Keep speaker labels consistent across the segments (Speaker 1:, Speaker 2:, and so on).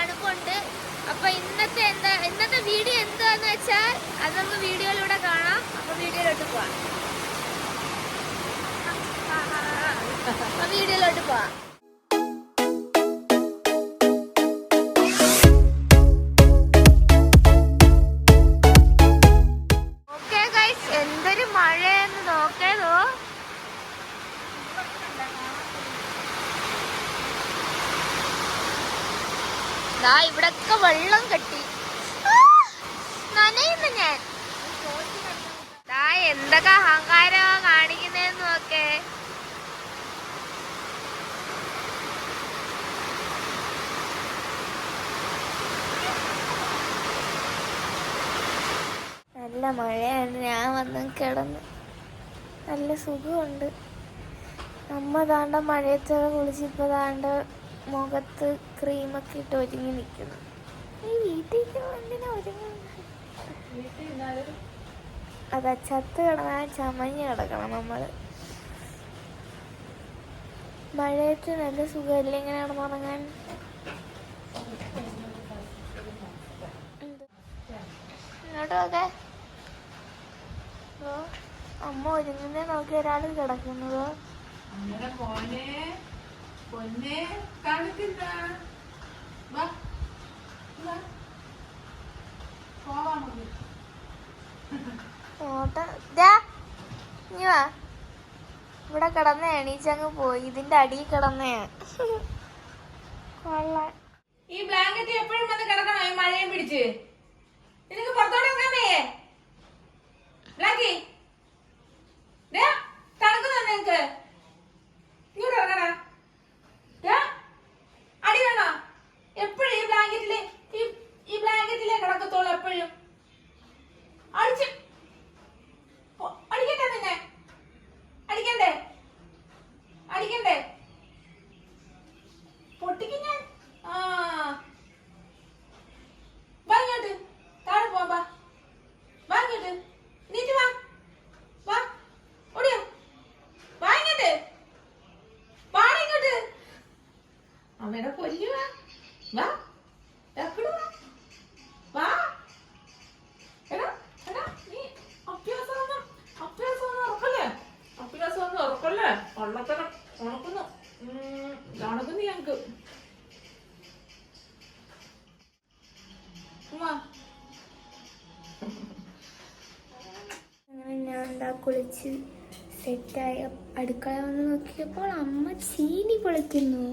Speaker 1: തണുപ്പുണ്ട്. അപ്പൊ ഇന്നത്തെ എന്താ ഇന്നത്തെ വീഡിയോ എന്താന്ന് വെച്ചാൽ അത് നമുക്ക് വീഡിയോയിലൂടെ കാണാം. അപ്പൊ വീഡിയോയിലോട്ട് പോവാം. വീഡിയോയിലോട്ട് പോവാം. ദാ ഇവിടൊക്കെ വെള്ളം കെട്ടി. നനയുന്നു ഞാൻ. ദാ എന്തൊക്കെ അഹങ്കാരമാ കാണിക്കുന്നേന്ന് നോക്കേ നല്ല മഴയാണ്. ഞാൻ വന്ന് കിടന്ന് നല്ല സുഖമുണ്ട്. അമ്മ താണ്ട മഴയത്തൊക്കെ കുളിച്ചിപ്പോൾ താണ്ട മുഖത്ത് ക്രീമൊക്കെ ഇട്ട് ഒരുങ്ങി നിൽക്കുന്നു. ഈ വീട്ടിൽ എന്തിനാ ഒരുങ്ങി അതാ ചത്ത് കിടന്നാൽ ചമഞ്ഞ് കിടക്കണം നമ്മൾ മഴയത്ത് നല്ല സുഖമില്ല ഇങ്ങനെ കിടന്നുറങ്ങാൻ? ഇങ്ങോട്ടൊക്കെ അമ്മ ഒരുങ്ങുന്നേ നോക്കി ഒരാൾ കിടക്കുന്നതോ
Speaker 2: പൊന്നെ കാണിക്കുന്ന വാ വാ പോവാ
Speaker 1: വാ ഇവിടെ കിടന്ന എണീച്ചങ്ങ് പോയി. ഇതിന്റെ അടിയിൽ കിടന്നേ.
Speaker 2: ഈ ബ്ലാങ്കറ്റ് എപ്പോഴും വന്ന് കിടക്കണോ? ഈ മഴയും പിടിച്ച്. നിനക്ക് പുറത്തോട്ട് ഇറങ്ങാൻ വയ്യേ? തണുക്കുന്നോ നിനക്ക്? ഇറങ്ങടാ. ദേ, അടി വേണോ? എപ്പോഴും ഈ ബ്ലാങ്കറ്റിൽ ഈ ഈ ബ്ലാങ്കറ്റിലേ കിടക്കത്തോളൂ എപ്പോഴും അടിച്ച് പൊ- അടിക്കട്ടെ നിന്നെ അടിക്കണ്ടേ അടിക്കണ്ടേ പൊട്ടിക്കും ഞാൻ ആ വാ ഇങ്ങോട്ട് താഴെ പോവാം വാ വാ ഇങ്ങോട്ട് നീറ്റ് വാ വാ ഓടിയോ വാ ഇങ്ങോട്ട് വാടാ ഇങ്ങോട്ട് അമ്മയുടെ വാ. വാ. നീ
Speaker 1: കുളിച്ച് സെറ്റായി അടുക്കള വന്ന് നോക്കിയപ്പോൾ അമ്മ ചീനി പൊളിക്കുന്നു.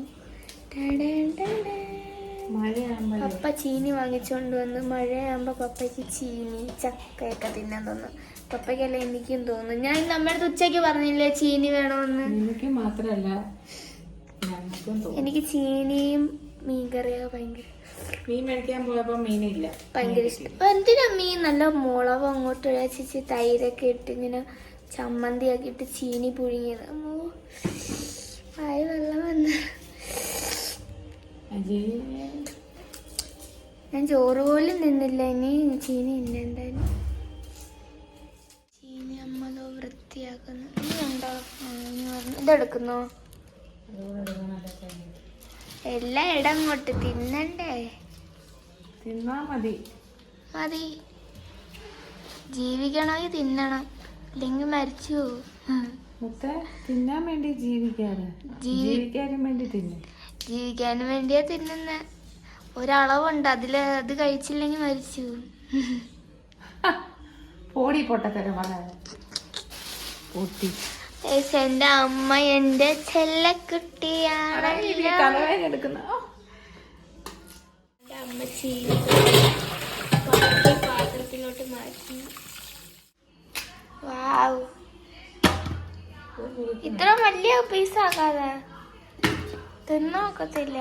Speaker 1: പപ്പ ചീനി വാങ്ങിച്ചുകൊണ്ട് വന്ന് മഴയാകുമ്പോൾ പപ്പയ്ക്ക് ചീനി ചക്കയൊക്കെ തിന്നാൻ തോന്നും. പപ്പയ്ക്കല്ല എനിക്കും തോന്നും. ഞാൻ നമ്മുടെ അടുത്ത് ഉച്ചയ്ക്ക് പറഞ്ഞില്ലേ ചീനി വേണമെന്ന്
Speaker 2: എനിക്ക് മാത്രല്ല
Speaker 1: എനിക്ക് ചീനിയും മീൻകറിയൊക്കെ ഭയങ്കര
Speaker 2: മീൻ മേടിക്കാൻ പോയപ്പോ മീനില്ല.
Speaker 1: ഭയങ്കര ഇഷ്ടം. എന്തിനാ മീൻ? നല്ല മുളവ് അങ്ങോട്ട് ഒഴിച്ച് തൈരൊക്കെ ഇട്ട് ഇങ്ങനെ ചമ്മന്തി ആക്കിയിട്ട് ചീനി പുഴുങ്ങിയത്. അമ്മോ ആയി വെള്ളം വന്ന്. ഞാൻ ചോറ് പോലും നിന്നില്ല ഇനി ചീനി ഇല്ല എന്തായാലും. ചീനി അമ്മ വൃത്തിയാക്കുന്നു. നീ ഉണ്ടോ. ഇതെടുക്കുന്നോ? എല്ലാം ഇടം കൊണ്ട് തിന്നണ്ടേ?
Speaker 2: തിന്നാ മതി.
Speaker 1: മതി. ജീവിക്കണമെങ്കിൽ തിന്നണം. അല്ലെങ്കിൽ മരിച്ചു പോകും
Speaker 2: തിന്നാൻ വേണ്ടി ജീവിക്കാറ്.
Speaker 1: ജീവി-
Speaker 2: ജീവിക്കാനും വേണ്ടി തിന്നും.
Speaker 1: ജീവിക്കാനും വേണ്ടിയാ തിന്നുന്ന. ഒരളവുണ്ട്. അതിൽ അത് കഴിച്ചില്ലെങ്കിൽ മരിച്ചു.
Speaker 2: പോടി പൊട്ടത്തരം പറയാതെ പൊട്ടി.
Speaker 1: എന്റെ അമ്മ എന്റെ ചെല്ലക്കുട്ടിയാണ്
Speaker 2: തലവേദന എടുക്കുന്ന. ഓ,
Speaker 1: എന്റെ അമ്മ ചീനി പാത്രത്തിലോട്ട് മാറ്റി. വാവ് ഇത്ര വലിയ പീസ് ആക്കാതെ തിന്നോക്കത്തില്ല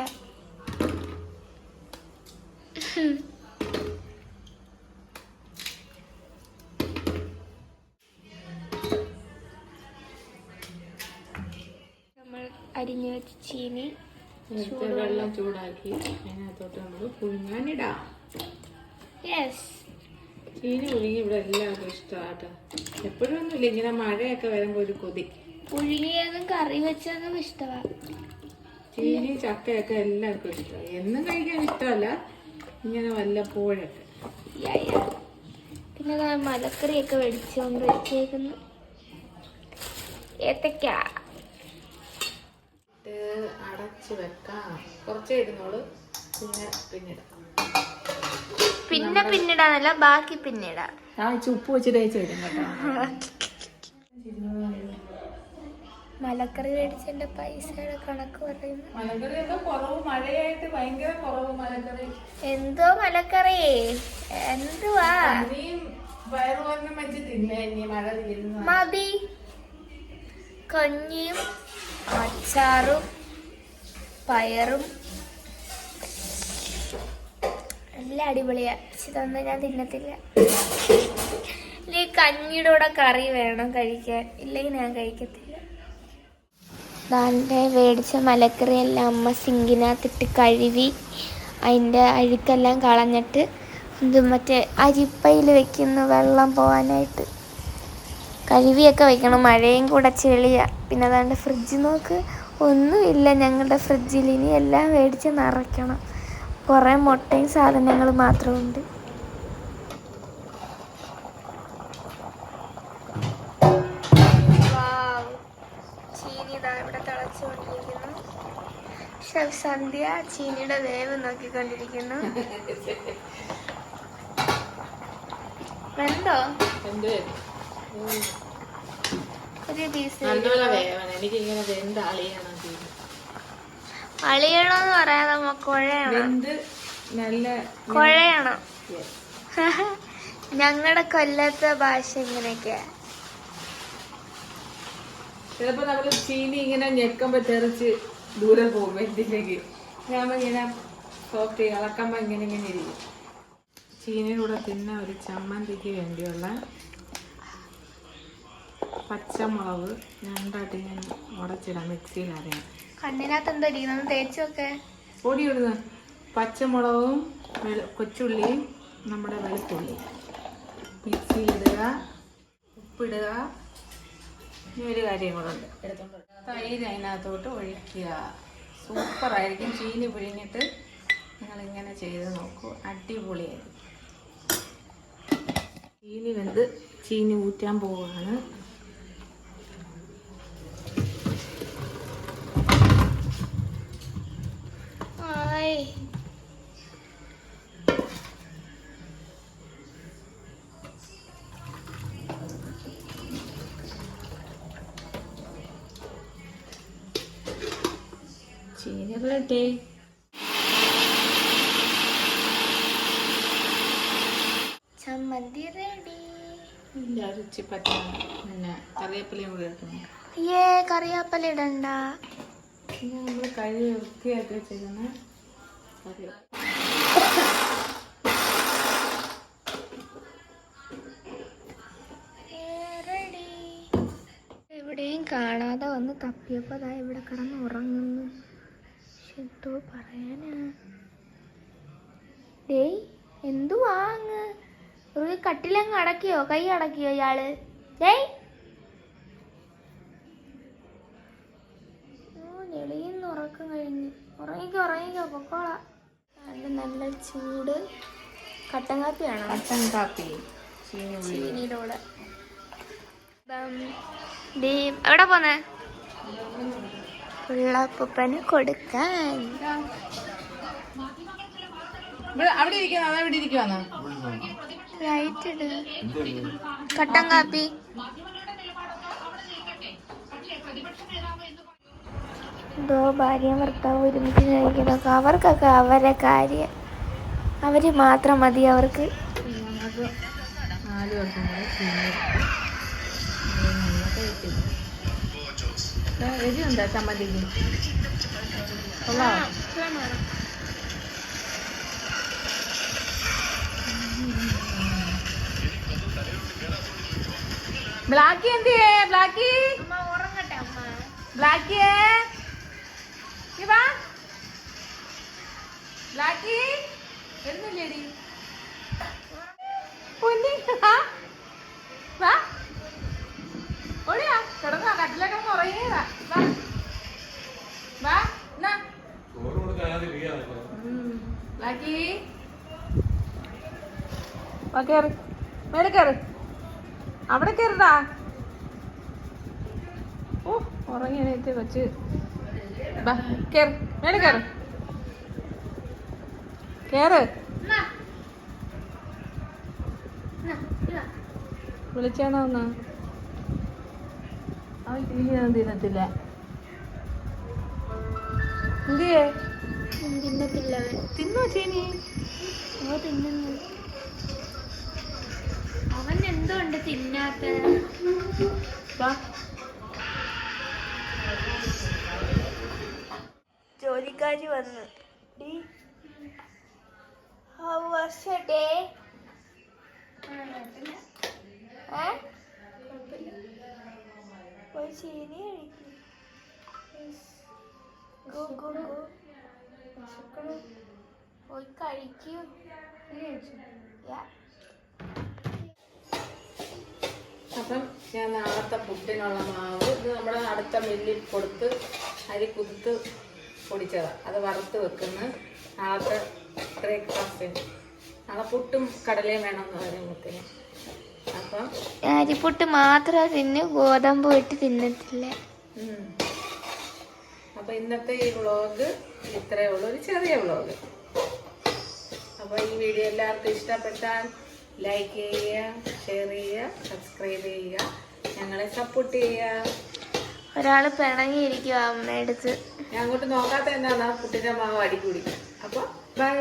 Speaker 1: നമ്മൾ അരിഞ്ഞു വെച്ച ചീനി
Speaker 2: വെള്ളം ചൂടാക്കി. അതിനകത്തോട്ട് നമുക്ക് പുഴുങ്ങാനിടാം.
Speaker 1: യെസ്
Speaker 2: ചീനി പുഴുങ്ങി ഇവിടെ എല്ലാവർക്കും ഇഷ്ടമാട്ടോ. എപ്പോഴും ഒന്നുമില്ല ഇങ്ങനെ മഴയൊക്കെ വരുമ്പോ ഒരു കൊതി.
Speaker 1: പുഴുങ്ങിയതും കറി വെച്ചതും ഇഷ്ടമാണ്
Speaker 2: ചീനി ചക്കയൊക്കെ എല്ലാവർക്കും ഇഷ്ടമാണ് എന്നും കഴിക്കാൻ ഇഷ്ടമല്ല ഇങ്ങനെ വല്ലപ്പോഴൊക്കെ.
Speaker 1: പിന്നെ മലക്കറിയൊക്കെ വെടിച്ചുകൊണ്ട് വെച്ചേക്കുന്നു. ഏത്തക്ക.
Speaker 2: അടച്ചു വെക്കാം. കുറച്ചേ ഇടുന്നോളൂ പിന്നെ പിന്നിടാം
Speaker 1: പിന്നെ പിന്നിടാനല്ല ബാക്കി പിന്നിടാം
Speaker 2: ആ ചുപ്പ് ഉപ്പ് വെച്ചിട്ട് അയച്ചു ഇടും കേട്ടോ.
Speaker 1: മലക്കറി മേടിച്ചതിന്റെ പൈസയുടെ കണക്ക് പറയുന്നു.
Speaker 2: മലക്കറി കുറവ് മഴയായിട്ട് ഭയങ്കര കുറവ് മലക്കറി.
Speaker 1: എന്തോ മലക്കറി? എന്തുവാ? മതി. കഞ്ഞിയും അച്ചാറും പയറും. എല്ലാം അടിപൊളിയാ ഇതൊന്നും ഞാൻ തിന്നത്തില്ല. ഇനി കഞ്ഞിയുടെ കൂടെ കറി വേണം കഴിക്കാൻ. ഇല്ലെങ്കിൽ ഞാൻ കഴിക്കത്തില്ല. ദാണ്ടെ മേടിച്ച മലക്കറിയെല്ലാം അമ്മ സിങ്കിനകത്തിട്ട് കഴുകി അതിന്റെ അഴുക്കെല്ലാം കളഞ്ഞിട്ട് ഇത് മറ്റേ അരിപ്പയിൽ വെക്കുന്ന വെള്ളം പോകാനായിട്ട് കഴുകിയൊക്കെ വെക്കണം. മഴയും കൂടെ ചെളിയ. പിന്നെ അതാണ്ട് ഫ്രിഡ്ജ് നോക്ക്. ഒന്നുമില്ല ഞങ്ങളുടെ ഫ്രിഡ്ജിൽ ഇനി എല്ലാം മേടിച്ച് നിറയ്ക്കണം. കുറേ മുട്ടയും സാധനങ്ങൾ മാത്രമുണ്ട് സന്ധ്യ ചീനിയുടെ വേവ് നോക്കിക്കൊണ്ടിരിക്കുന്നു.
Speaker 2: എന്തോ അളിയണോന്ന്
Speaker 1: ഒരു പീസ് പറയാതെ നമ്മ കുഴയണം. കുഴയണം. ഞങ്ങളുടെ കൊല്ലത്തെ ഭാഷ ഇങ്ങനെയൊക്കെയാ
Speaker 2: ചിലപ്പോ നമ്മൾ ചീനി ഇങ്ങനെ ഞെക്കുമ്പോ തെറിച്ച് ദൂരെ പോകും വെന്തിലേക്ക് ഞാൻ ഇങ്ങനെ സോഫ്റ്റ് ഇളക്കുമ്പോൾ ഇങ്ങനെ ഇങ്ങനെ ഇരിക്കും. ചീനയുടെ കൂടെ തിന്ന ഒരു ചമ്മന്തിക്ക് വേണ്ടിയുള്ള പച്ചമുളക് രണ്ടായിട്ട് ഞാൻ ഉടച്ചിടാം മിക്സിയിൽ അറിയാം
Speaker 1: കണ്ണിനകത്ത് എന്താ ഇരിക്കുന്നത്? തേച്ചൊക്കെ
Speaker 2: പൊടി ഇടുന്ന പച്ചമുളകും കൊച്ചുള്ളിയും നമ്മുടെ വെളുത്തുള്ളി മിക്സിയിലിടുക ഉപ്പിടുക ഇനി ഒരു കാര്യം കൂടെ ഉണ്ട്. എടുത്തോണ്ട്. തൈര് അതിനകത്തോട്ട് ഒഴിക്കുക. സൂപ്പറായിരിക്കും. ചീനി പിഴിഞ്ഞിട്ട് നിങ്ങൾ ഇങ്ങനെ ചെയ്ത് നോക്കൂ. അടിപൊളിയായിരിക്കും. ചീനി വെന്ത് ചീനി ഊറ്റാൻ പോവുകയാണ്. റെഡി
Speaker 1: ചമ്മന്തി റെഡി
Speaker 2: പറ്റ പിന്നെ കറിവേപ്പിലയും കൂടി എടുക്കണം
Speaker 1: ഏ കറിയാപ്പല ഇടണ്ട.
Speaker 2: പിന്നെ നമ്മൾ കഴുകി വൃത്തിയാക്കി വെച്ചിരുന്ന കറി
Speaker 1: റെഡി എവിടെയും കാണാതെ വന്ന് തപ്പിയപ്പോ അതാ ഇവിടെ കിടന്ന് ഉറങ്ങുന്നു എന്തോ പറയാനാ? ഡേയ് എന്തുവാ അങ്ങ് ഒരു കട്ടിലങ്ങ് അടക്കിയോ? കൈ അടക്കിയോ ഇയാൾ? ഡേയ്! ഓ ഞെളിയുന്ന ഉറക്കം കഴിഞ്ഞു. ഉറങ്ങിക്കോ ഉറങ്ങിക്കോ പൊക്കോളാം. നല്ല നല്ല ചൂട്. കട്ടൻ കാപ്പിയാണോ?
Speaker 2: കട്ടൻ കാപ്പി.
Speaker 1: ചീനിയുടെ കൂടെ. ദം, ദീ- പിള്ളപ്പൂപ്പന് കൊടുക്കാൻ.
Speaker 2: അവിടെ ഇരിക്കുന്നു
Speaker 1: ലൈറ്റ് ഇട്. കട്ടൻ കാപ്പി. എന്തോ ഭാര്യയും ഭർത്താവ് ഒരുമിച്ച് കഴിക്കുന്നൊക്കെ അവർക്കൊക്കെ അവരെ കാര്യം. അവർ മാത്രം മതി അവർക്ക്.
Speaker 2: നാല് വർഷം കൂടെ ചീനി എരിയുണ്ടോ ചമ്മന്തിക്ക് കൊള്ളാം ബ്ലാക്കി എന്തിയേ ബ്ലാക്കി ഉറങ്ങിയതാ വാ. വാ എന്നാ. ബാക്കി വാ കേറ്. മേലെ കേറ്. അവിടെ കേറടാ. ഓ ഉറങ്ങി എണീറ്റ് കൊച്ച്. ബാ കേറ്. മേലെ കേറ്. കേറ്. വിളിച്ചാണോ ഒന്ന്? അവൻ ചീനിയൊന്നും തിന്നത്തില്ല എന്തിയേ?
Speaker 1: തിന്നത്തില്ല അവൻ
Speaker 2: തിന്നോ ചീനി?
Speaker 1: തിന്നുന്നു അവൻ എന്തോ ഉണ്ട് തിന്നാത്ത
Speaker 2: വാ.
Speaker 1: ജോലിക്കാരി വന്ന്. ഡി. ഹൗ വാസ് എ ഡേ ഏ? പോയി ചീനി കഴിക്കും പോയി കഴിക്കൂ.
Speaker 2: അപ്പം ഞാൻ നാളത്തെ പുട്ടിനുള്ള മാവ് ഇത് നമ്മുടെ അടുത്ത മില്ലിൽ കൊടുത്ത് അരി കുതിർത്ത് പൊടിച്ചതാണ് അത് വറുത്ത് വെക്കുന്ന. നാളത്തെ ബ്രേക്ക്ഫാസ്റ്റിന് നാളെ പുട്ടും കടലയും വേണമെന്ന് പറയുമ്പോഴത്തേന് അപ്പം
Speaker 1: അരിപ്പൊട്ട് മാത്രം തിന്ന് ഗോതമ്പ് ഇട്ട് തിന്നത്തില്ല
Speaker 2: അപ്പൊ ഇന്നത്തെ ഈ വ്ളോഗ് ഇത്രയേ ഉള്ളൂ. ഒരു ചെറിയ വ്ളോഗ്. അപ്പോൾ ഈ വീഡിയോ എല്ലാവർക്കും ഇഷ്ടപ്പെട്ടാൽ ലൈക്ക് ചെയ്യുക ഷെയർ ചെയ്യുക സബ്സ്ക്രൈബ് ചെയ്യുക. ഞങ്ങളെ സപ്പോർട്ട് ചെയ്യുക.
Speaker 1: ഒരാൾ പിണങ്ങിയിരിക്കും അമ്മയുടെ
Speaker 2: ഞാൻ അങ്ങോട്ട് നോക്കാത്ത എന്നാ കുട്ടിന്റെ മാവ് അടിക്കൂടി അപ്പോൾ ബൈ